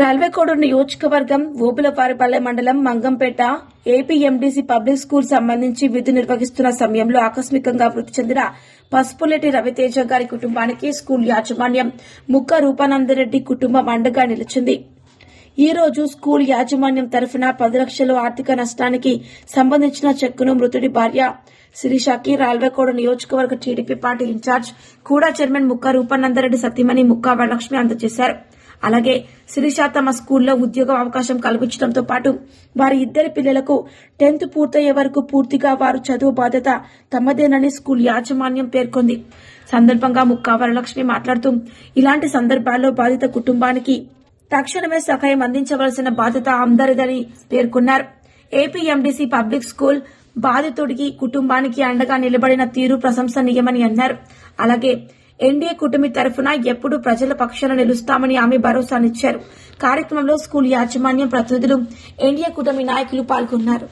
రాల్వేకోడూరు నియోజకవర్గం ఓబులవారిపల్లె మండలం Mangampeta APMDC public school సంబంధించి విధి నిర్వహిస్తున్న సమయంలో ఆకస్మికంగా మృతి చెందిన పసుపులెట్టి రవితేజ గారి కుటుంబానికి స్కూల్ యాజమాన్యం ముక్క రూపానందరెడ్డి కుటుంబం అండగా నిలిచింది. ఈ రోజు స్కూల్ యాజమాన్యం తరఫున పది లక్షల ఆర్థిక నష్టానికి సంబంధించిన చెక్కును మృతుడి భార్య శిరీషకి రాల్వేకోడ నియోజకవర్గ టీడీపీ పార్టీ ఇన్ఛార్జ్ కూడా చైర్మన్ ముక్క రూపానందరెడ్డి సతీమణి ముక్క వరలక్ష్మి అందజేశారు. అలాగే శిరీష తమ స్కూల్లో ఉద్యోగ అవకాశం కల్పించడంతో పాటు వారి ఇద్దరి పిల్లలకు టెన్త్ పూర్తయ్యే వరకు పూర్తిగా వారు చదువు బాధ్యత తమదేనని స్కూల్ యాజమాన్యం పేర్కొంది. సందర్భంగా ముక్కా వరలక్ష్మి మాట్లాడుతూ ఇలాంటి సందర్భాల్లో బాధిత కుటుంబానికి తక్షణమే సహాయం అందించవలసిన బాధ్యత అందరిదని పేర్కొన్నారు. ఏపీఎండీసీ పబ్లిక్ స్కూల్ బాధితుడికి కుటుంబానికి అండగా నిలబడిన తీరు ప్రశంసనీయమని అన్నారు. అలాగే ఎన్డీఏ కూటమి తరఫున ఎప్పుడు ప్రజల పక్షాన నిలుస్తామని ఆమె భరోసానిచ్చారు. కార్యక్రమంలో స్కూల్ యాజమాన్యం ప్రతినిధులు ఎన్డీఏ కూటమి నాయకులు పాల్గొన్నారు.